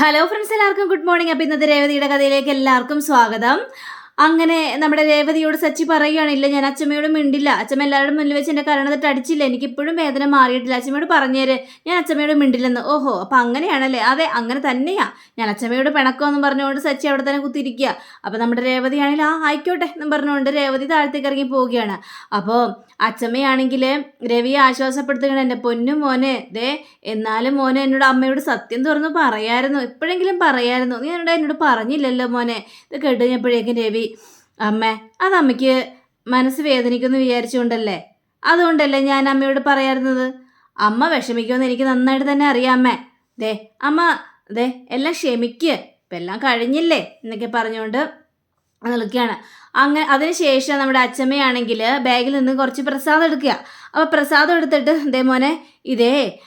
Hello friends എല്ലാവർക്കും good morning അപ്പം ഇന്നത്തെ രേവതിയുടെ കഥയിലേക്ക് എല്ലാവർക്കും സ്വാഗതം. അങ്ങനെ നമ്മുടെ രേവതിയോട് സച്ചി പറയുകയാണ് ഇല്ല ഞാൻ അച്ഛമ്മയോട് മിണ്ടില്ല. അച്ഛമ്മ എല്ലാവരുടെ മുന്നിൽ വെച്ച് എന്റെ കരണത്തിട്ട് അടിച്ചില്ല എനിക്ക് ഇപ്പോഴും വേദന മാറിയിട്ടില്ല. അച്ഛമ്മയോട് പറഞ്ഞേര്. ഞാൻ അച്ഛമ്മയോട് മിണ്ടില്ലെന്ന്. ഓഹോ അപ്പം അങ്ങനെയാണല്ലേ? അതെ അങ്ങനെ തന്നെയാ. ഞാൻ അച്ഛമ്മയോട് പിണക്കമെന്ന് പറഞ്ഞുകൊണ്ട് സച്ചി അവിടെ തന്നെ കുത്തിയിരിക്കുക. അപ്പോൾ നമ്മുടെ രേവതിയാണെങ്കിൽ ആ ആയിക്കോട്ടെ എന്നും പറഞ്ഞുകൊണ്ട് രേവതി താഴത്തേക്ക് ഇറങ്ങി പോവുകയാണ്. അപ്പോൾ അച്ഛമ്മയാണെങ്കിൽ രവിയെ ആശ്വാസപ്പെടുത്തുകയാണ് എന്റെ പൊന്നും മോനെ. ദേ എന്നാലും മോനെ എന്നോട് അമ്മയോട് സത്യം തുറന്ന് പറയായിരുന്നു. എപ്പോഴെങ്കിലും പറയായിരുന്നു. നീ എന്നോട് എന്നോട് പറഞ്ഞില്ലല്ലോ മോനെ. ഇത് കേട്ട് കഴിഞ്ഞപ്പോഴേക്കും രവി അമ്മേ അത് അമ്മയ്ക്ക് മനസ്സ് വേദനിക്കുമെന്ന് വിചാരിച്ചുകൊണ്ടല്ലേ? അതുകൊണ്ടല്ലേ ഞാൻ അമ്മയോട് പറയാറുന്നത്? അമ്മ വിഷമിക്കുമെന്ന് എനിക്ക് നന്നായിട്ട് തന്നെ അറിയാം അമ്മേ. ദേ അമ്മ ദേ എല്ലാം ക്ഷമിക്ക്. ഇപ്പം എല്ലാം കഴിഞ്ഞില്ലേ? എന്നൊക്കെ പറഞ്ഞുകൊണ്ട് നിൽക്കുകയാണ്. അങ്ങനെ അതിനുശേഷം നമ്മുടെ അച്ഛമ്മയാണെങ്കിൽ ബാഗിൽ നിന്ന് കുറച്ച് പ്രസാദം എടുക്കുക. അപ്പോൾ പ്രസാദം എടുത്തിട്ട് ദേ മോനെ ഇതേ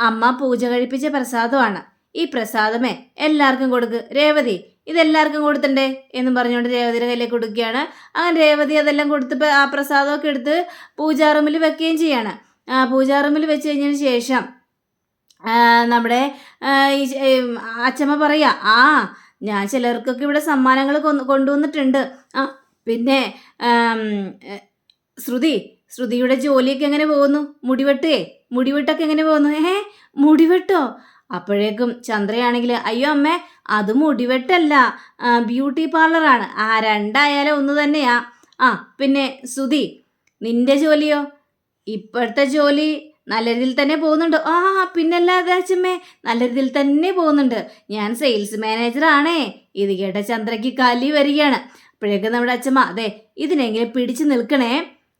അമ്മ പൂജ കഴിപ്പിച്ച പ്രസാദമാണ്. ഈ പ്രസാദമേ എല്ലാവർക്കും കൊടുക്കുക രേവതി ഇതെല്ലാവർക്കും കൊടുത്തണ്ടേ എന്ന് പറഞ്ഞുകൊണ്ട് രേവതിയുടെ കയ്യിലേക്ക് കൊടുക്കുകയാണ്. അങ്ങനെ രേവതി അതെല്ലാം കൊടുത്ത് ആ പ്രസാദമൊക്കെ എടുത്ത് പൂജാ റൂമിൽ വെക്കുകയും ചെയ്യാണ്. ആ, പൂജാ റൂമിൽ വെച്ച് കഴിഞ്ഞതിന് ശേഷം നമ്മുടെ ഈ അച്ഛമ്മ പറയാ ആ ഞാൻ ചിലർക്കൊക്കെ ഇവിടെ സമ്മാനങ്ങൾ കൊണ്ടുവന്നിട്ടുണ്ട്. ആ പിന്നെ ശ്രുതി ശ്രുതിയുടെ ജോലിയൊക്കെ എങ്ങനെ പോകുന്നു? മുടിവെട്ടേ മുടിവെട്ടൊക്കെ എങ്ങനെ പോകുന്നു? ഏഹ് മുടിവെട്ടോ? അപ്പോഴേക്കും ചന്ദ്രയാണെങ്കിൽ അയ്യോ അമ്മേ അത് മുടിവെട്ടല്ല. ബ്യൂട്ടി പാർലറാണ്. ആ രണ്ടായാലും ഒന്ന് തന്നെയാ. ആ പിന്നെ സുധി നിന്റെ ജോലിയോ? ഇപ്പോഴത്തെ ജോലി നല്ല രീതിയിൽ തന്നെ പോകുന്നുണ്ട്. ആ പിന്നല്ലാതെ അച്ഛമ്മേ നല്ല രീതിയിൽ തന്നെ പോകുന്നുണ്ട്. ഞാൻ സെയിൽസ് മാനേജറാണേ. ഇത് കേട്ട ചന്ദ്രയ്ക്ക് കലി വരികയാണ്. അപ്പോഴേക്കും നമ്മുടെ അച്ഛമ്മ അതെ ഇതിനെങ്കിലും പിടിച്ചു നിൽക്കണേ?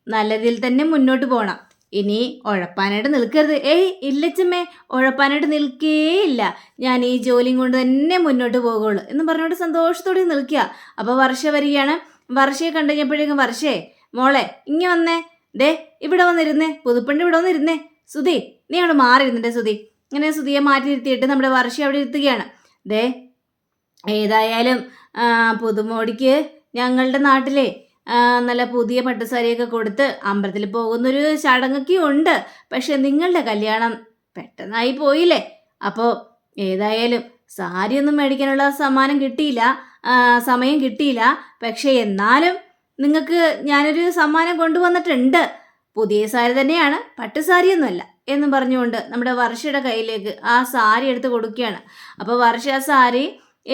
നല്ല രീതിയിൽ തന്നെ മുന്നോട്ട് പോകണം ഇനി ഉഴപ്പാനായിട്ട് നിൽക്കരുത്. ഏയ് ഇല്ലച്ചമ്മേ ഉഴപ്പാനായിട്ട് നിൽക്കേയില്ല. ഞാൻ ഈ ജോലിയും കൊണ്ട് തന്നെ മുന്നോട്ട് പോകുള്ളൂ എന്ന് പറഞ്ഞുകൊണ്ട് സന്തോഷത്തോടെ നിൽക്കുക. അപ്പോൾ വർഷ വരികയാണ്. വർഷയെ കണ്ടു കഴിഞ്ഞപ്പോഴേക്കും വർഷേ മോളെ ഇങ്ങ വന്നേ. ദേ ഇവിടെ വന്നിരുന്നേ. പുതുപ്പണ്ട് ഇവിടെ വന്നിരുന്നേ. സുധി നീ അവിടെ മാറിയിരുന്നിട്ടേ സുധി. ഇങ്ങനെ സുധിയെ മാറ്റി ഇരുത്തിയിട്ട് നമ്മുടെ വർഷ അവിടെ ഇരുത്തുകയാണ്. ദേ ഏതായാലും പുതുമോടിക്ക് ഞങ്ങളുടെ നാട്ടിലെ നല്ല പുതിയ പട്ടുസാരിയൊക്കെ കൊടുത്ത് അമ്പലത്തിൽ പോകുന്നൊരു ചടങ്ങൊക്കെ ഉണ്ട്. പക്ഷെ നിങ്ങളുടെ കല്യാണം പെട്ടെന്നായി പോയില്ലേ? അപ്പോൾ ഏതായാലും സാരിയൊന്നും മേടിക്കാനുള്ള സമ്മാനം കിട്ടിയില്ല. സമയം കിട്ടിയില്ല. പക്ഷെ എന്നാലും നിങ്ങൾക്ക് ഞാനൊരു സമ്മാനം കൊണ്ടുവന്നിട്ടുണ്ട്. പുതിയ സാരി തന്നെയാണ് പട്ടുസാരിയൊന്നുമല്ല എന്നും പറഞ്ഞുകൊണ്ട് നമ്മുടെ വർഷയുടെ കയ്യിലേക്ക് ആ സാരി എടുത്ത് കൊടുക്കുകയാണ്. അപ്പോൾ വർഷ സാരി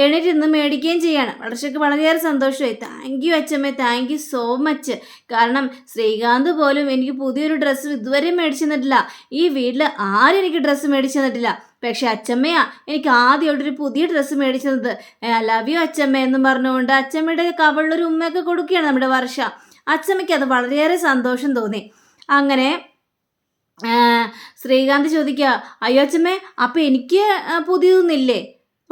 എണീറ്റിരുന്ന് മേടിക്കുകയും ചെയ്യാണ്. വളർച്ചയ്ക്ക് വളരെയേറെ സന്തോഷമായി. താങ്ക് യു അച്ഛമ്മേ. താങ്ക് യു സോ മച്ച് കാരണം ശ്രീകാന്ത് പോലും എനിക്ക് പുതിയൊരു ഡ്രസ്സ് ഇതുവരെ മേടിച്ചു തന്നിട്ടില്ല. ഈ വീട്ടിൽ ആരും എനിക്ക് ഡ്രസ്സ് മേടിച്ചു തന്നിട്ടില്ല. പക്ഷെ അച്ഛമ്മയാ എനിക്ക് ആദ്യമായിട്ടൊരു പുതിയ ഡ്രസ്സ് മേടിച്ചു തന്നത്. ലവ് യു അച്ഛമ്മ എന്നും പറഞ്ഞുകൊണ്ട് അച്ഛമ്മയുടെ കവളിലൊരു ഉമ്മയൊക്കെ കൊടുക്കുകയാണ് നമ്മുടെ വർഷ. അച്ചമ്മയ്ക്ക് അത് വളരെയേറെ സന്തോഷം തോന്നി. അങ്ങനെ ശ്രീകാന്ത് ചോദിക്കുക അയ്യോ അച്ഛമ്മേ അപ്പം എനിക്ക് പുതിയതൊന്നുമില്ലേ?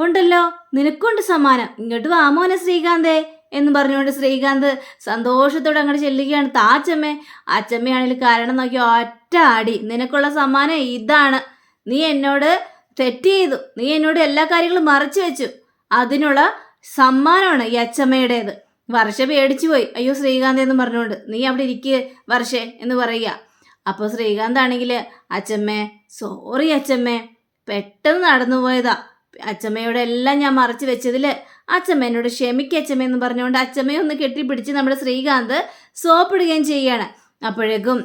ഉണ്ടല്ലോ. നിനക്കുണ്ട് സമ്മാനം. ഇങ്ങോട്ട് വാമോനെ ശ്രീകാന്തേ എന്ന് പറഞ്ഞുകൊണ്ട് ശ്രീകാന്ത് സന്തോഷത്തോടെ അങ്ങോട്ട് ചെല്ലുകയാണ്. താ അച്ചമ്മയാണെങ്കിൽ കാരണം നോക്കി ഒറ്റ അടി. നിനക്കുള്ള സമ്മാനം ഇതാണ്. നീ എന്നോട് തെറ്റ് ചെയ്തു. നീ എന്നോട് എല്ലാ കാര്യങ്ങളും മറച്ചു വെച്ചു. അതിനുള്ള സമ്മാനമാണ് ഈ അച്ഛമ്മയുടേത് വർഷ പേടിച്ചു പോയി. അയ്യോ ശ്രീകാന്ത് എന്ന് പറഞ്ഞുകൊണ്ട്. നീ അവിടെ ഇരിക്കുക വർഷേ എന്ന് പറയുക. അപ്പോൾ ശ്രീകാന്ത് ആണെങ്കിൽ അച്ചമ്മേ സോറി അച്ചമ്മേ. പെട്ടെന്ന് നടന്നു പോയതാ അച്ഛമ്മയോട് എല്ലാം ഞാൻ മറച്ചു വെച്ചതിൽ അച്ഛമ്മ എന്നോട് ക്ഷമിക്ക അച്ഛമ്മ എന്ന് പറഞ്ഞുകൊണ്ട് അച്ഛമ്മയെ ഒന്ന് കെട്ടിപ്പിടിച്ച് നമ്മുടെ ശ്രീകാന്ത് സോപ്പിടുകയും ചെയ്യാണ്. അപ്പോഴേക്കും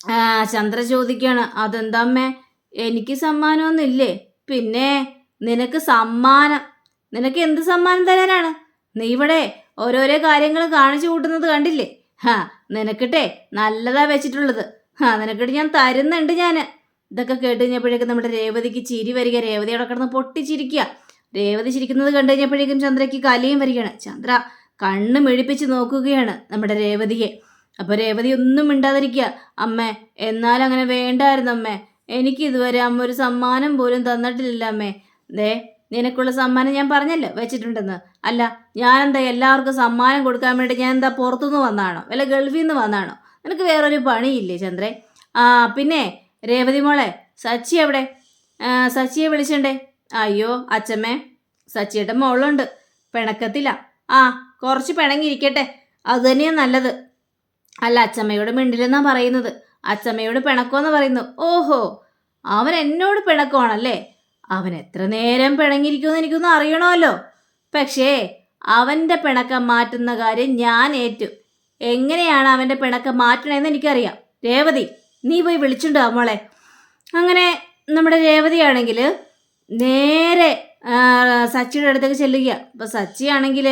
ആ, ചന്ദ്ര ചോദിക്കുകയാണ് അതെന്താമ്മേ? എനിക്ക് സമ്മാനമൊന്നുമില്ലേ? പിന്നെ നിനക്ക് സമ്മാനം നിനക്ക് എന്ത് സമ്മാനം തരാനാണ്? നീ ഇവിടെ ഓരോരോ കാര്യങ്ങൾ കാണിച്ചു കൂട്ടുന്നത് കണ്ടില്ലേ? ഹാ നിനക്കിട്ടെ നല്ലതാ വെച്ചിട്ടുള്ളത്. ഹാ നിനക്കിട്ട് ഞാൻ തരുന്നുണ്ട് ഞാൻ ഇതൊക്കെ കേട്ട് കഴിഞ്ഞപ്പോഴേക്കും നമ്മുടെ രേവതിക്ക് ചിരി വരിക. രേവതി അവിടെ കിടന്ന് പൊട്ടിച്ചിരിക്കുക. രേവതി ചിരിക്കുന്നത് കണ്ടു കഴിഞ്ഞപ്പോഴേക്കും ചന്ദ്രയ്ക്ക് കലയും വരികയാണ്. ചന്ദ്ര കണ്ണ് മെഴിപ്പിച്ച് നോക്കുകയാണ് നമ്മുടെ രേവതിയെ. അപ്പോൾ രേവതി ഒന്നും മിണ്ടാതിരിക്കുക. അമ്മേ എന്നാലും അങ്ങനെ വേണ്ടായിരുന്നു അമ്മേ. എനിക്ക് ഇതുവരെ അമ്മ ഒരു സമ്മാനം പോലും തന്നിട്ടില്ല അമ്മേ. ദേ നിനക്കുള്ള സമ്മാനം ഞാൻ പറഞ്ഞല്ലോ വെച്ചിട്ടുണ്ടെന്ന്. അല്ല ഞാനെന്താ എല്ലാവർക്കും സമ്മാനം കൊടുക്കാൻ വേണ്ടി ഞാൻ എന്താ പുറത്തുനിന്ന് വന്നാണോ വല്ല ഗൾഫിൽ നിന്ന് വന്നാണോ നിനക്ക് വേറൊരു പണിയില്ലേ ചന്ദ്രേ? ആ പിന്നെ രേവതി മോളെ സച്ചി എവിടെ? സച്ചിയെ വിളിച്ചണ്ടേ? അയ്യോ അച്ഛമ്മേ സച്ചിയുടെ മോളുണ്ട് പിണക്കത്തില്ല. ആ കുറച്ച് പിണങ്ങിയിരിക്കട്ടെ. അത് തന്നെയാണ് നല്ലത്. അല്ല അച്ഛമ്മയോട് മിണ്ടില്ലെന്നാ പറയുന്നത്. അച്ഛമ്മയോട് പിണക്കമെന്ന് പറയുന്നു. ഓഹോ അവൻ എന്നോട് പിണക്കുവാണല്ലേ? അവൻ എത്ര നേരം പിണങ്ങിയിരിക്കുമെന്ന് എനിക്കൊന്നും അറിയണമല്ലോ. പക്ഷേ അവന്റെ പിണക്കം മാറ്റുന്ന കാര്യം ഞാൻ ഏറ്റു. എങ്ങനെയാണ് അവന്റെ പിണക്കം മാറ്റണമെന്ന് എനിക്കറിയാം. രേവതി നീ പോയി വിളിച്ചിട്ടുണ്ടോ മോളെ? അങ്ങനെ നമ്മുടെ രേവതിയാണെങ്കിൽ നേരെ സച്ചിയുടെ അടുത്തേക്ക് ചെല്ലുക. അപ്പോൾ സച്ചിയാണെങ്കിൽ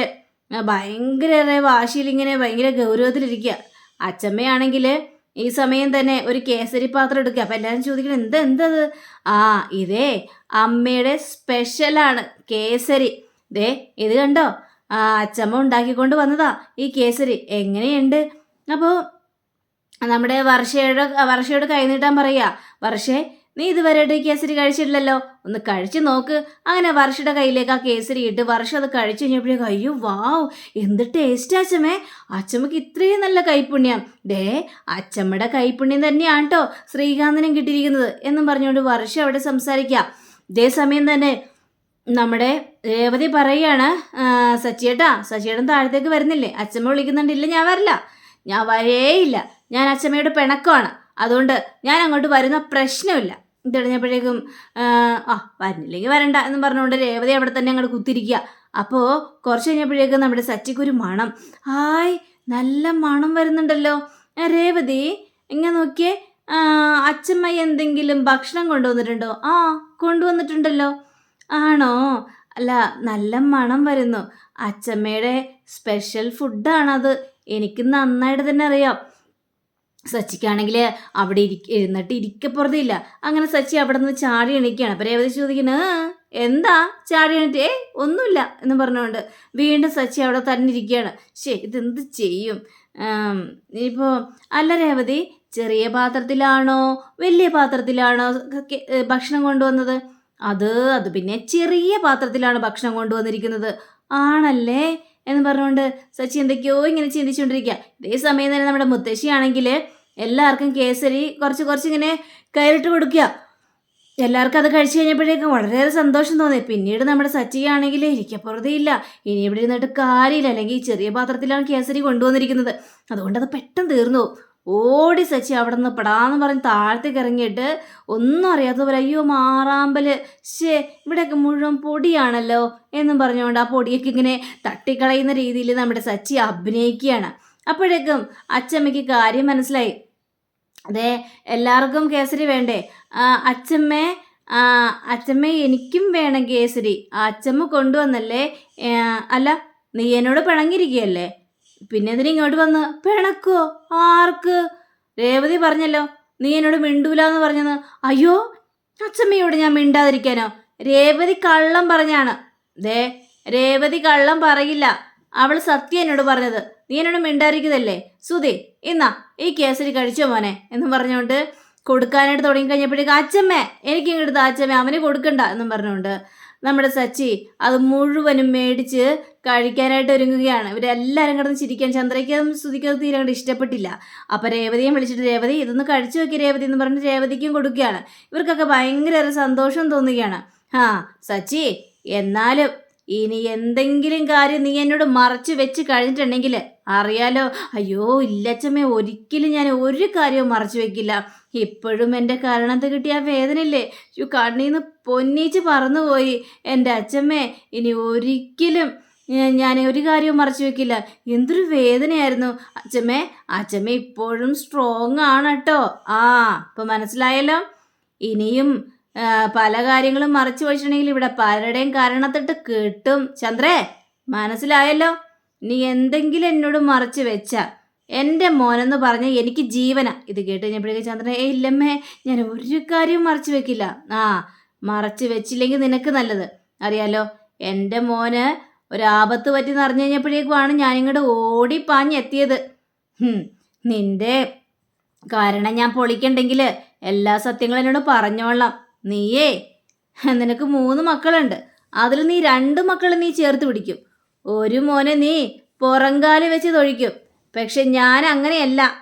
ഭയങ്കര വാശിയിൽ ഇങ്ങനെ ഭയങ്കര ഗൗരവത്തിലിരിക്കുക. അച്ചമ്മയാണെങ്കിൽ ഈ സമയം തന്നെ ഒരു കേസരി പാത്രം എടുക്കുക. അപ്പം എല്ലാവരും ചോദിക്കണം എന്താ എന്തത് ആ ഇതേ അമ്മയുടെ സ്പെഷ്യലാണ് കേസരി. ദേ ഇത് കണ്ടോ? ആ അച്ചമ്മ ഉണ്ടാക്കിക്കൊണ്ട് വന്നതാ ഈ കേസരി. എങ്ങനെയുണ്ട്? അപ്പോൾ നമ്മുടെ വർഷയുടെ വർഷയോട് കൈനീട്ടാൻ പറയുക വർഷേ നീ ഇതുവരെ കേസരി കഴിച്ചിട്ടില്ലല്ലോ? ഒന്ന് കഴിച്ചു നോക്ക്. അങ്ങനെ വർഷയുടെ കയ്യിലേക്ക് ആ കേസരി ഇട്ട് വർഷം അത് കഴിച്ചു കഴിഞ്ഞപ്പോഴേക്കും അയ്യോ വാവ് എന്ത് ടേസ്റ്റ് അച്ഛമ്മേ അച്ചമ്മക്ക് ഇത്രയും നല്ല കൈപ്പുണ്യം. ഡേ അച്ചമ്മയുടെ കൈപ്പുണ്യം തന്നെയാണ് കേട്ടോ ശ്രീകാന്തനും കിട്ടിയിരിക്കുന്നത് എന്നും പറഞ്ഞുകൊണ്ട് വർഷം അവിടെ സംസാരിക്കാം. ഇതേ സമയം തന്നെ നമ്മുടെ രേവതി പറയുകയാണ് "ആ, സച്ചിയേട്ടാ സച്ചിയേട്ടൻ താഴത്തേക്ക് വരുന്നില്ലേ? അച്ചമ്മ വിളിക്കുന്നുണ്ടില്ല ഞാൻ വരില്ല. ഞാൻ വരേയില്ല. ഞാൻ അച്ഛമ്മയോട് പിണക്കമാണ്. അതുകൊണ്ട് ഞാൻ അങ്ങോട്ട് വരുന്ന പ്രശ്നമില്ല. തെളിഞ്ഞപ്പോഴേക്കും ആ വരുന്നില്ലെങ്കിൽ വരണ്ട എന്ന് പറഞ്ഞുകൊണ്ട് രേവതി അവിടെ തന്നെ അങ്ങോട്ട് കുത്തിരിക്കുക. അപ്പോൾ കുറച്ച് കഴിഞ്ഞപ്പോഴേക്കും നമ്മുടെ സച്ചിക്കൊരു മണം. ഹായ് നല്ല മണം വരുന്നുണ്ടല്ലോ. രേവതി ഇങ്ങനെ നോക്കിയേ അച്ഛമ്മ എന്തെങ്കിലും ഭക്ഷണം കൊണ്ടുവന്നിട്ടുണ്ടോ? ആ കൊണ്ടുവന്നിട്ടുണ്ടല്ലോ. ആണോ? അല്ല നല്ല മണം വരുന്നു. അച്ചമ്മയുടെ സ്പെഷ്യൽ ഫുഡാണത്. എനിക്ക് നന്നായിട്ട് തന്നെ അറിയാം. സച്ചിക്കാണെങ്കിൽ അവിടെ ഇരിക്ക എഴുന്നിട്ട് ഇരിക്കപ്പുറത്തില്ല അങ്ങനെ സച്ചി അവിടെ നിന്ന് ചാടി എണീക്കുകയാണ് അപ്പം രേവതി ചോദിക്കുന്നത് "ആ, എന്താ ചാടി എണീറ്റ്? ഏ ഒന്നുമില്ല എന്ന് പറഞ്ഞുകൊണ്ട് വീണ്ടും സച്ചി അവിടെ തന്നെ ഇരിക്കുകയാണ്. ശേ ഇതെന്ത് ചെയ്യും? ഇപ്പോൾ അല്ല രേവതി ചെറിയ പാത്രത്തിലാണോ വലിയ പാത്രത്തിലാണോ ഭക്ഷണം കൊണ്ടുവന്നത്? അത് അത് പിന്നെ ചെറിയ പാത്രത്തിലാണ് ഭക്ഷണം കൊണ്ടുവന്നിരിക്കുന്നത്. ആണല്ലേ? എന്ന് പറഞ്ഞുകൊണ്ട് സച്ചി എന്തൊക്കെയോ ഇങ്ങനെ ചിന്തിച്ചുകൊണ്ടിരിക്കുക. ഇതേ സമയം തന്നെ നമ്മുടെ മുത്തശ്ശിയാണെങ്കിൽ എല്ലാവർക്കും കേസരി കുറച്ച് കുറച്ച് ഇങ്ങനെ കയറിട്ട് കൊടുക്കുക. എല്ലാവർക്കും അത് കഴിച്ചു കഴിഞ്ഞപ്പോഴേക്കും വളരെയേറെ സന്തോഷം തോന്നി. പിന്നീട് നമ്മുടെ സച്ചിയാണെങ്കിൽ ഇരിക്കപ്പുറതയില്ല ഇനി ഇവിടെ ഇരുന്നിട്ട് കാര്യമില്ല. അല്ലെങ്കിൽ ചെറിയ പാത്രത്തിലാണ് കേസരി കൊണ്ടുവന്നിരിക്കുന്നത്. അതുകൊണ്ട് അത് പെട്ടെന്ന് തീർന്നു. ഓടി സച്ചി അവിടെ നിന്ന് പെടാന്ന് പറഞ്ഞ് താഴത്തേക്ക് ഇറങ്ങിയിട്ട് ഒന്നും അറിയാത്ത പോലെ അയ്യോ മാറാമ്പൽ. ശേ ഇവിടെയൊക്കെ മുഴുവൻ പൊടിയാണല്ലോ എന്നും പറഞ്ഞുകൊണ്ട് ആ പൊടിയൊക്കെ ഇങ്ങനെ തട്ടിക്കളയുന്ന രീതിയിൽ നമ്മുടെ സച്ചി അഭിനയിക്കുകയാണ്. അപ്പോഴേക്കും അച്ചമ്മയ്ക്ക് കാര്യം മനസ്സിലായി. അതെ എല്ലാവർക്കും കേസരി വേണ്ടേ? അച്ഛമ്മ അച്ചമ്മേ അച്ചമ്മ എനിക്കും വേണം കേസരി. ആ അച്ചമ്മ കൊണ്ടുവന്നല്ലേ? അല്ല നീ എന്നോട് പിണങ്ങിയിരിക്കുകയല്ലേ? പിന്നെ എന്തിനാ ഇങ്ങോട്ട് വന്ന് പിണക്കോ? ആർക്ക്? രേവതി പറഞ്ഞല്ലോ നീ എന്നോട് മിണ്ടൂലെന്ന് പറഞ്ഞത് അയ്യോ അച്ഛമ്മയോട് ഞാൻ മിണ്ടാതിരിക്കാനോ? രേവതി കള്ളം പറഞ്ഞാണ്. ദേ രേവതി കള്ളം പറയില്ല. അവൾ സത്യം എന്നോട് പറഞ്ഞത്. നീ എന്നോട് മിണ്ടാതിരിക്കുന്നതല്ലേ? സുധി ഇന്നാ ഈ കേസരി കഴിച്ചോ മോനെ? എന്ന് പറഞ്ഞുകൊണ്ട് കൊടുക്കാനായിട്ട് തുടങ്ങി കഴിഞ്ഞപ്പോഴേക്കും അച്ചമ്മേ എനിക്ക് ഇങ്ങോട്ട് അച്ചമ്മ അവന് കൊടുക്കണ്ട എന്നും പറഞ്ഞുകൊണ്ട് നമ്മുടെ സച്ചി അത് മുഴുവനും മേടിച്ച് കഴിക്കാനായിട്ട് ഒരുങ്ങുകയാണ്. ഇവരെല്ലാവരും കിടന്ന് ചിരിക്കാൻ ചന്ദ്രയ്ക്കും സ്തുതിക്കും തീരെ അങ്ങോട്ട് ഇഷ്ടപ്പെട്ടില്ല. അപ്പം രേവതിയും വിളിച്ചിട്ട് രേവതി ഇതൊന്ന് കഴിച്ചു നോക്കി രേവതി എന്ന് പറഞ്ഞ് രേവതിക്കും കൊടുക്കുകയാണ്. ഇവർക്കൊക്കെ ഭയങ്കര സന്തോഷം തോന്നുകയാണ്. ആ സച്ചി എന്നാലും ഇനി എന്തെങ്കിലും കാര്യം നീ എന്നോട് മറച്ചു വെച്ച് കഴിഞ്ഞിട്ടുണ്ടെങ്കിൽ അറിയാലോ. അയ്യോ ഇല്ലച്ചമ്മേ ഒരിക്കലും ഞാൻ ഒരു കാര്യവും മറച്ചു വെക്കില്ല. ഇപ്പോഴും എന്റെ കാരണത്ത് കിട്ടിയ ആ വേദനയില്ലേ കണ്ണീന്ന് പൊന്നീച്ച് പറന്നുപോയി. എന്റെ അച്ഛമ്മേ ഇനി ഒരിക്കലും ഞാൻ ഒരു കാര്യവും മറച്ചു വെക്കില്ല. എന്തൊരു വേദനയായിരുന്നു. അച്ഛമ്മേ അച്ഛമ്മ ഇപ്പോഴും സ്ട്രോങ് ആണ് കേട്ടോ. ആ ഇപ്പം മനസ്സിലായല്ലോ? ഇനിയും പല കാര്യങ്ങളും മറച്ചു വെച്ചിട്ടുണ്ടെങ്കിൽ ഇവിടെ പലരുടെയും കാരണത്തിട്ട് കിട്ടും. ചന്ദ്രേ മനസ്സിലായല്ലോ? നീ എന്തെങ്കിലും എന്നോട് മറച്ചു വെച്ച എന്റെ മോനെന്ന് പറഞ്ഞ എനിക്ക് ജീവന. ഇത് കേട്ട് കഴിഞ്ഞപ്പോഴേക്കും ചന്ദ്രൻ ഏ ഇല്ലമ്മേ ഞാൻ ഒരു കാര്യവും മറച്ചു വെക്കില്ല. ആ മറച്ചു വെച്ചില്ലെങ്കിൽ നിനക്ക് നല്ലത്. അറിയാലോ എന്റെ മോന് ഒരാപത്ത് പറ്റി നിറഞ്ഞു കഴിഞ്ഞപ്പോഴേക്കുമാണ് ഞാനിങ്ങോട്ട് ഓടി പാഞ്ഞെത്തിയത് നിന്റെ കാരണം ഞാൻ പൊളിക്കണ്ടെങ്കിൽ എല്ലാ സത്യങ്ങളും എന്നോട് പറഞ്ഞോളാം. നീയേ നിനക്ക് മൂന്ന് മക്കളുണ്ട്. അതിൽ നീ രണ്ട് മക്കളെ നീ ചേർത്ത് പിടിക്കും. ഒരു മോനെ നീ പുറങ്കാൽ വെച്ച് തൊഴിക്കും. പക്ഷെ ഞാൻ അങ്ങനെയല്ല.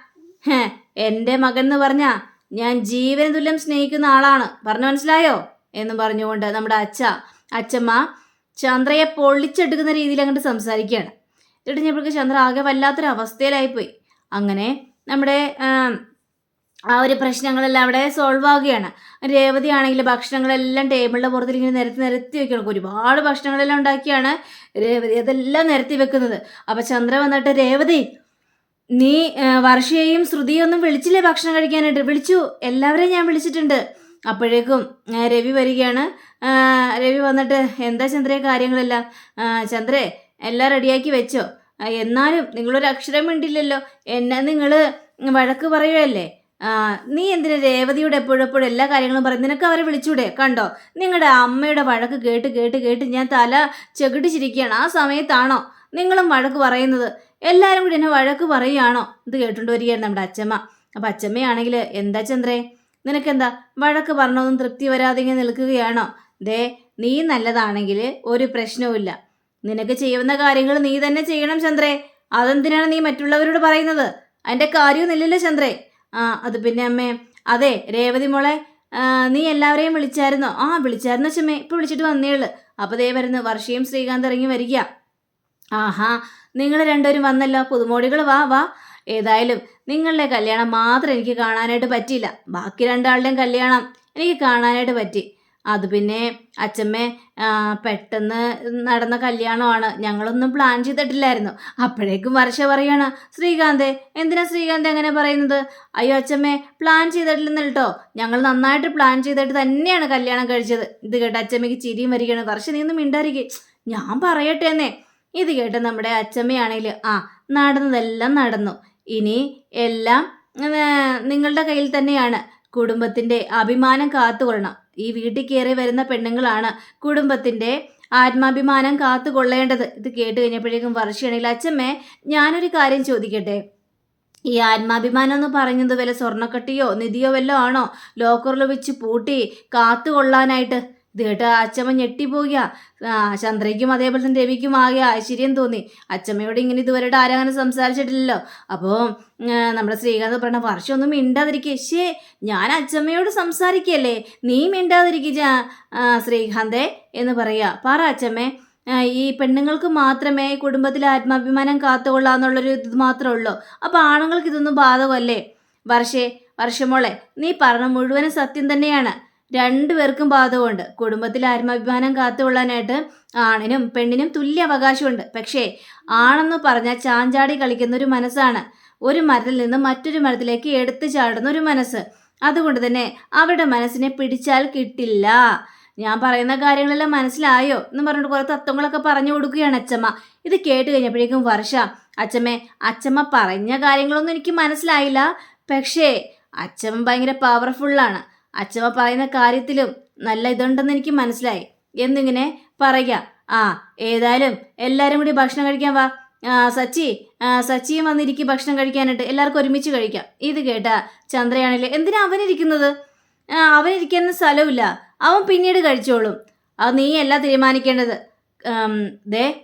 എന്റെ മകൻ എന്ന് പറഞ്ഞാ ഞാൻ ജീവന തുല്യം സ്നേഹിക്കുന്ന ആളാണ്. പറഞ്ഞു മനസ്സിലായോ? എന്ന് പറഞ്ഞുകൊണ്ട് നമ്മുടെ അച്ഛ അച്ഛമ്മ ചന്ദ്രയെ പൊള്ളിച്ചെടുക്കുന്ന രീതിയിൽ അങ്ങോട്ട് സംസാരിക്കുകയാണ്. എന്നിട്ട് ഞങ്ങൾക്ക് ചന്ദ്ര ആകെ വല്ലാത്തൊരു അവസ്ഥയിലായിപ്പോയി അങ്ങനെ നമ്മുടെ ആ, ഒരു പ്രശ്നങ്ങളെല്ലാം അവിടെ സോൾവ് ആവുകയാണ്. രേവതി ആണെങ്കിൽ ഭക്ഷണങ്ങളെല്ലാം ടേബിളിന്റെ പുറത്തിൽ ഇങ്ങനെ നിരത്തി നിരത്തി വെക്കണം ഒരുപാട് ഭക്ഷണങ്ങളെല്ലാം ഉണ്ടാക്കിയാണ് രേവതി. അതെല്ലാം നിരത്തി വെക്കുന്നത്. അപ്പോൾ ചന്ദ്ര വന്നിട്ട് രേവതി നീ വർഷയെയും ശ്രുതിയും ഒന്നും വിളിച്ചില്ലേ ഭക്ഷണം കഴിക്കാനായിട്ട്? വിളിച്ചു. എല്ലാവരെയും ഞാൻ വിളിച്ചിട്ടുണ്ട്. അപ്പോഴേക്കും രവി വരികയാണ്. രവി വന്നിട്ട് എന്താ ചന്ദ്രയെ കാര്യങ്ങളെല്ലാം? ചന്ദ്രേ എല്ലാം റെഡിയാക്കി വെച്ചോ. എന്നാലും നിങ്ങളൊരു അക്ഷരം മിണ്ടില്ലല്ലോ. എന്നെ നിങ്ങൾ വഴക്ക് പറയുകയല്ലേ? നീ എന്തിനാ രേവതിയുടെ എപ്പോഴും എപ്പോഴും എല്ലാ കാര്യങ്ങളും പറയും? നിനക്ക് അവരെ വിളിച്ചൂടെ? കണ്ടോ? നിങ്ങളുടെ അമ്മയുടെ വഴക്ക് കേട്ട് കേട്ട് കേട്ട് ഞാൻ തല ചെകിടിച്ചിരിക്കുകയാണ്. ആ സമയത്താണോ നിങ്ങളും വഴക്ക് പറയുന്നത്? എല്ലാവരും കൂടി എന്നെ വഴക്ക് പറയുകയാണോ? ഇത് കേട്ടുകൊണ്ട് വരികയാണ് നമ്മുടെ അച്ഛമ്മ അപ്പം അച്ഛമ്മയാണെങ്കിൽ എന്താ ചന്ദ്രേ? നിനക്കെന്താ? വഴക്ക് പറഞ്ഞൊന്നും തൃപ്തി വരാതെ ഇങ്ങനെ നിൽക്കുകയാണോ? ദേ നീ നല്ലതാണെങ്കിൽ ഒരു പ്രശ്നവുമില്ല നിനക്ക് ചെയ്യുന്ന കാര്യങ്ങൾ നീ തന്നെ ചെയ്യണം ചന്ദ്രേ. അതെന്തിനാണ് നീ മറ്റുള്ളവരോട് പറയുന്നത്? അതിന്റെ കാര്യമൊന്നുമില്ലല്ലോ ചന്ദ്രേ. അത് പിന്നെ അമ്മേ അതെ രേവതി മോളെ നീ എല്ലാവരെയും വിളിച്ചായിരുന്നോ? ആ വിളിച്ചായിരുന്നു അച്ഛമ്മേ ഇപ്പം വിളിച്ചിട്ട് വന്നേൾ അപ്പോൾ ദേ വരുന്നു വർഷയും ശ്രീകാന്ത് ഇറങ്ങി വരിക. ആഹാ നിങ്ങൾ രണ്ടുപേരും വന്നല്ലോ പുതുമോടികൾ വാ വാ. ഏതായാലും നിങ്ങളുടെ കല്യാണം മാത്രം എനിക്ക് കാണാനായിട്ട് പറ്റിയില്ല. ബാക്കി രണ്ടാളുടെയും കല്യാണം എനിക്ക് കാണാനായിട്ട് പറ്റി. അത് പിന്നെ അച്ഛമ്മേ പെട്ടെന്ന് നടന്ന കല്യാണമാണ്. ഞങ്ങളൊന്നും പ്ലാൻ ചെയ്തിട്ടില്ലായിരുന്നു. അപ്പോഴേക്കും വർഷ പറയാണ് ശ്രീകാന്ത് എന്തിനാ ശ്രീകാന്ത് അങ്ങനെ പറയുന്നത്? അയ്യോ അച്ഛമ്മേ പ്ലാൻ ചെയ്തിട്ടില്ലെന്ന് കേട്ടോ. ഞങ്ങൾ നന്നായിട്ട് പ്ലാൻ ചെയ്തിട്ട് തന്നെയാണ് കല്യാണം കഴിച്ചത്. ഇത് കേട്ട് അച്ഛമ്മയ്ക്ക് ചിരിയും വരികയാണ്. വർഷ നീ ഒന്നും മിണ്ടായിരിക്കും ഞാൻ പറയട്ടെ എന്നേ. ഇത് കേട്ട് നമ്മുടെ അച്ഛമ്മയാണെങ്കിൽ ആ നടന്നതെല്ലാം നടന്നു. ഇനി എല്ലാം നിങ്ങളുടെ കയ്യിൽ തന്നെയാണ്. കുടുംബത്തിന്റെ അഭിമാനം കാത്തുകൊള്ളണം. ഈ വീട്ടിൽ കയറി വരുന്ന പെണ്ണുങ്ങളാണ് കുടുംബത്തിന്റെ ആത്മാഭിമാനം കാത്തുകൊള്ളേണ്ടത്. ഇത് കേട്ട് കഴിഞ്ഞപ്പോഴേക്കും വർഷയാണെങ്കിൽ അച്ഛമ്മേ ഞാനൊരു കാര്യം ചോദിക്കട്ടെ? ഈ ആത്മാഭിമാനം എന്ന് പറയുന്നത് വല്ല സ്വർണക്കട്ടിയോ നിധിയോ വല്ലോ ആണോ? ലോക്കറിൽ വെച്ച് പൂട്ടി കാത്തുകൊള്ളാനായിട്ട് ഇത് കേട്ട് അച്ഛമ്മ ഞെട്ടിപ്പോകുക. ചന്ദ്രയ്ക്കും അതേപോലെ തന്നെ രവിക്കും ആകെ ആശ്ചര്യം തോന്നി. അച്ചമ്മയോട് ഇങ്ങനെ ഇതുവരെയായിട്ട് ആരും അങ്ങനെ സംസാരിച്ചിട്ടില്ലല്ലോ. അപ്പോൾ നമ്മുടെ ശ്രീകാന്ത് പറഞ്ഞ വർഷമൊന്നും മിണ്ടാതിരിക്കുക ശേ ഞാൻ അച്ചമ്മയോട് സംസാരിക്കല്ലേ? നീ മിണ്ടാതിരിക്കുക ശ്രീകാന്തേ എന്ന് പറയുക. പറ അച്ഛമ്മേ ഈ പെണ്ണുങ്ങൾക്ക് മാത്രമേ കുടുംബത്തിലെ ആത്മാഭിമാനം കാത്തുകൊള്ളാന്നുള്ളൊരു ഇത് മാത്രമേ ഉള്ളൂ. അപ്പോൾ ആണുങ്ങൾക്ക് ഇതൊന്നും ബാധകമല്ലേ? വർഷേ വർഷമോളെ നീ പറഞ്ഞ മുഴുവനും സത്യം തന്നെയാണ്. രണ്ടുപേർക്കും ബാധകമുണ്ട്. കുടുംബത്തിൽ ആത്മാഭിമാനം കാത്തുകൊള്ളാനായിട്ട് ആണിനും പെണ്ണിനും തുല്യ അവകാശമുണ്ട്. പക്ഷേ ആണെന്ന് പറഞ്ഞാൽ ചാഞ്ചാടി കളിക്കുന്ന ഒരു മനസ്സാണ്. ഒരു മരത്തിൽ നിന്ന് മറ്റൊരു മരത്തിലേക്ക് എടുത്തു ചാടുന്ന ഒരു മനസ്സ്. അതുകൊണ്ട് തന്നെ അവരുടെ മനസ്സിനെ പിടിച്ചാൽ കിട്ടില്ല. ഞാൻ പറയുന്ന കാര്യങ്ങളെല്ലാം മനസ്സിലായോ എന്ന് പറഞ്ഞിട്ട് കുറേ തത്വങ്ങളൊക്കെ പറഞ്ഞു കൊടുക്കുകയാണ് അച്ചമ്മ. ഇത് കേട്ട് കഴിഞ്ഞപ്പോഴേക്കും വർഷ അച്ചമ്മേ അച്ചമ്മ പറഞ്ഞ കാര്യങ്ങളൊന്നും എനിക്ക് മനസ്സിലായില്ല. പക്ഷേ അച്ചമ്മ ഭയങ്കര പവർഫുള്ളാണ് അച്ചമ്മ പറയുന്ന കാര്യത്തിലും നല്ല ഇതുണ്ടെന്ന് എനിക്ക് മനസ്സിലായി. എന്നിങ്ങനെ പറയുക. ആ ഏതായാലും എല്ലാവരും കൂടി ഭക്ഷണം കഴിക്കാൻ വാ. സച്ചി സച്ചിയും വന്നിരിക്കും ഭക്ഷണം കഴിക്കാനായിട്ട്. എല്ലാവർക്കും ഒരുമിച്ച് കഴിക്കാം. ഇത് കേട്ടാ ചന്ദ്രയാണല്ലേ. എന്തിനാ അവനിരിക്കുന്നത്? അവനിരിക്കുന്ന സ്ഥലമില്ല അവൻ പിന്നീട് കഴിച്ചോളും. അത് നീയല്ല തീരുമാനിക്കേണ്ടത്. ദേ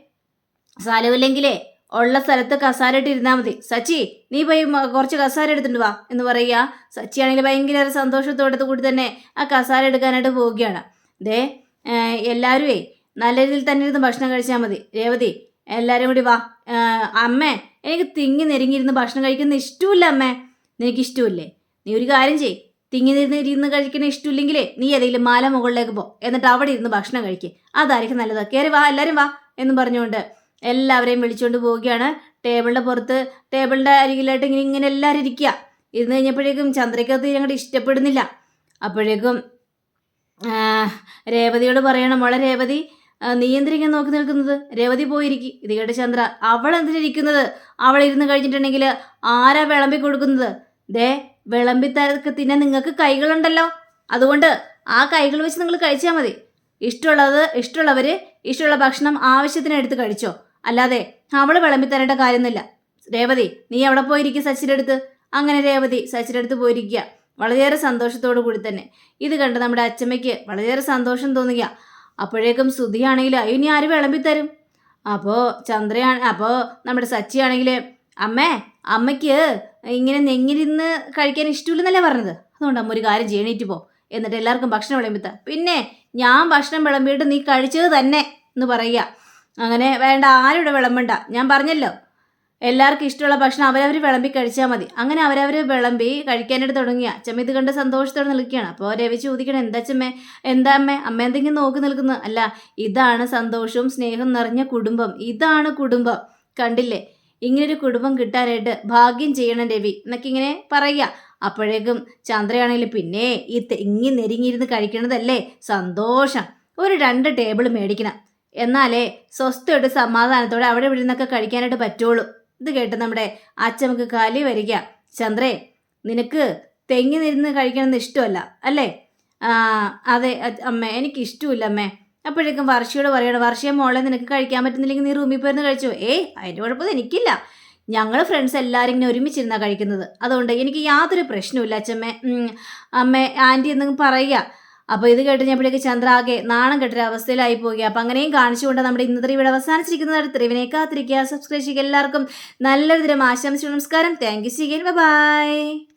സ്ഥലമില്ലെങ്കിലേ ഉള്ള സ്ഥലത്ത് കസാര ഇട്ട് ഇരുന്നാൽ മതി. സച്ചി നീ പോയി കുറച്ച് കസാര എടുത്തിട്ട് വാ എന്ന് പറയുക. സച്ചി ആണെങ്കിൽ ഭയങ്കര സന്തോഷത്തോടത്ത് കൂടി തന്നെ ആ കസാര എടുക്കാനായിട്ട് പോവുകയാണ്. ദേ എല്ലാവരുമേ നല്ല രീതിയിൽ തന്നെ ഇരുന്ന് ഭക്ഷണം കഴിച്ചാൽ മതി. രേവതി എല്ലാവരും കൂടി വാ. അമ്മേ എനിക്ക് തിങ്ങി നെരുങ്ങിയിരുന്ന് ഭക്ഷണം കഴിക്കുന്ന ഇഷ്ടമില്ല അമ്മേ. നിനക്ക് ഇഷ്ടമില്ലേ നീ ഒരു കാര്യം ചെയ് തിങ്ങി നിന്ന് ഇരുന്ന് കഴിക്കണ ഇഷ്ടമില്ലെങ്കിലേ നീ ഏതെങ്കിലും മാല മുകളിലേക്ക് പോ. എന്നിട്ട് അവിടെ ഇരുന്ന് ഭക്ഷണം കഴിക്കുക അതായിരിക്കും നല്ലത്. കയറി വാ എല്ലാവരും വാ എന്ന് പറഞ്ഞുകൊണ്ട് എല്ലാവരെയും വിളിച്ചുകൊണ്ട് പോവുകയാണ്. ടേബിളിന്റെ പുറത്ത് ടേബിളിന്റെ അരികിലായിട്ട് ഇങ്ങനെ ഇങ്ങനെ എല്ലാവരും ഇരിക്കുക ഇരുന്ന് കഴിഞ്ഞപ്പോഴേക്കും ചന്ദ്രയ്ക്കകത്ത് ഞങ്ങളുടെ ഇഷ്ടപ്പെടുന്നില്ല. അപ്പോഴേക്കും രേവതിയോട് പറയണം മോളെ രേവതി നീ എന്തിരിക്കാൻ നോക്കി നിൽക്കുന്നത്? രേവതി പോയിരിക്കും. ഇത് കേട്ട് ചന്ദ്ര അവൾ എന്തിനിരിക്കുന്നത് അവൾ ഇരുന്ന് കഴിഞ്ഞിട്ടുണ്ടെങ്കിൽ ആരാ വിളമ്പി കൊടുക്കുന്നത്? ദേ വിളമ്പി തരക്ക് തിന്നെ നിങ്ങൾക്ക് കൈകളുണ്ടല്ലോ. അതുകൊണ്ട് ആ കൈകൾ വെച്ച് നിങ്ങൾ കഴിച്ചാൽ മതി. ഇഷ്ടമുള്ളത് ഇഷ്ടമുള്ളവർ ഇഷ്ടമുള്ള ഭക്ഷണം ആവശ്യത്തിന് എടുത്ത് കഴിച്ചോ. അല്ലാതെ അവൾ വിളമ്പി തരേണ്ട കാര്യമൊന്നുമില്ല. രേവതി നീ എവിടെ പോയിരിക്കും സച്ചിന്റെ അടുത്ത്? അങ്ങനെ രേവതി സച്ചിന്റെ അടുത്ത് പോയിരിക്കുക. വളരെയേറെ സന്തോഷത്തോടു കൂടി തന്നെ. ഇത് കണ്ട് നമ്മുടെ അച്ചമ്മയ്ക്ക് വളരെയേറെ സന്തോഷം തോന്നുക. അപ്പോഴേക്കും സുധിയാണെങ്കിൽ അയ്യോ ഇനി ആര് വിളമ്പി തരും അപ്പോൾ ചന്ദ്രയാണ് അപ്പോൾ നമ്മുടെ സച്ചിയാണെങ്കിൽ അമ്മേ അമ്മയ്ക്ക് ഇങ്ങനെ നെങ്ങിരുന്ന് കഴിക്കാൻ ഇഷ്ടമില്ലെന്നല്ലേ പറഞ്ഞത്? അതുകൊണ്ട് അമ്മ ഒരു കാര്യം ചെയ്യണീറ്റ് പോ. എന്നിട്ട് എല്ലാവർക്കും ഭക്ഷണം വിളമ്പിത്ത. പിന്നെ ഞാൻ ഭക്ഷണം വിളമ്പിയിട്ട് നീ കഴിച്ചത് തന്നെ എന്ന് പറയുക. അങ്ങനെ വേണ്ട ആരും ഇവിടെ വിളമ്പണ്ട. ഞാൻ പറഞ്ഞല്ലോ എല്ലാവർക്കും ഇഷ്ടമുള്ള ഭക്ഷണം അവരവർ വിളമ്പി കഴിച്ചാൽ മതി. അങ്ങനെ അവരവർ വിളമ്പി കഴിക്കാനായിട്ട് തുടങ്ങിയ. അച്ഛമ്മ ഇത് കണ്ട് സന്തോഷത്തോടെ നിൽക്കുകയാണ്. അപ്പോൾ രവി ചോദിക്കണം എന്താ അച്ഛമ്മേ എന്താ അമ്മേ? അമ്മ എന്തെങ്കിലും നോക്കി നിൽക്കുന്നു? അല്ല ഇതാണ് സന്തോഷവും സ്നേഹം നിറഞ്ഞ കുടുംബം. ഇതാണ് കുടുംബം. കണ്ടില്ലേ? ഇങ്ങനൊരു കുടുംബം കിട്ടാനായിട്ട് ഭാഗ്യം ചെയ്യണം രവി എന്നൊക്കെ ഇങ്ങനെ പറയുക. അപ്പോഴേക്കും ചന്ദ്രയാണെങ്കിൽ പിന്നെ ഈ തെങ്ങി നെരിങ്ങിയിരുന്ന് കഴിക്കണതല്ലേ സന്തോഷം. ഒരു രണ്ട് ടേബിൾ മേടിക്കണം. എന്നാലേ സ്വസ്ഥമായിട്ട് സമാധാനത്തോടെ അവിടെ ഇവിടെ നിന്നൊക്കെ കഴിക്കാനായിട്ട് പറ്റുള്ളൂ. ഇത് കേട്ട് നമ്മുടെ അച്ഛമ്മക്ക് കാലി വരിക. ചന്ദ്രേ നിനക്ക് തെങ്ങി നിരുന്ന് കഴിക്കണമെന്ന് ഇഷ്ടമല്ല അല്ലേ? അതെ അമ്മ എനിക്ക് ഇഷ്ടമില്ല അമ്മേ. അപ്പോഴേക്കും വർഷയോട് പറയണം വർഷയെ മോളെ നിനക്ക് കഴിക്കാൻ പറ്റുന്നില്ലെങ്കിൽ നീ റൂമിൽ പോയിരുന്ന് കഴിച്ചോ? ഏയ് അതിന്റെ കുഴപ്പമൊന്നും എനിക്കില്ല. ഞങ്ങൾ ഫ്രണ്ട്സ് എല്ലാവരും ഇങ്ങനെ ഒരുമിച്ചിരുന്നാണ് കഴിക്കുന്നത്. അതുകൊണ്ട് എനിക്ക് യാതൊരു പ്രശ്നവുമില്ല അച്ഛമ്മേ. അമ്മേ ആന്റി എന്നും പറയുക. അപ്പോൾ ഇത് കേട്ട് ഞപ്പോഴേക്ക് ചന്ദ്ര ആകെ നാണം കെട്ടൊരു അവസ്ഥയിലായി പോകുക അപ്പം അങ്ങനെയും കാണിച്ചുകൊണ്ട് നമ്മുടെ ഇന്നത്തെ ഇവിടെ അവസാനിച്ചിരിക്കുന്നത് ത്രിവിനെ കാത്തിരിക്കുക. സബ്സ്ക്രൈബ് ചെയ്യുക എല്ലാവർക്കും നല്ലൊരു ദിനം ആശംസിച്ചു നമസ്കാരം. Thank you C by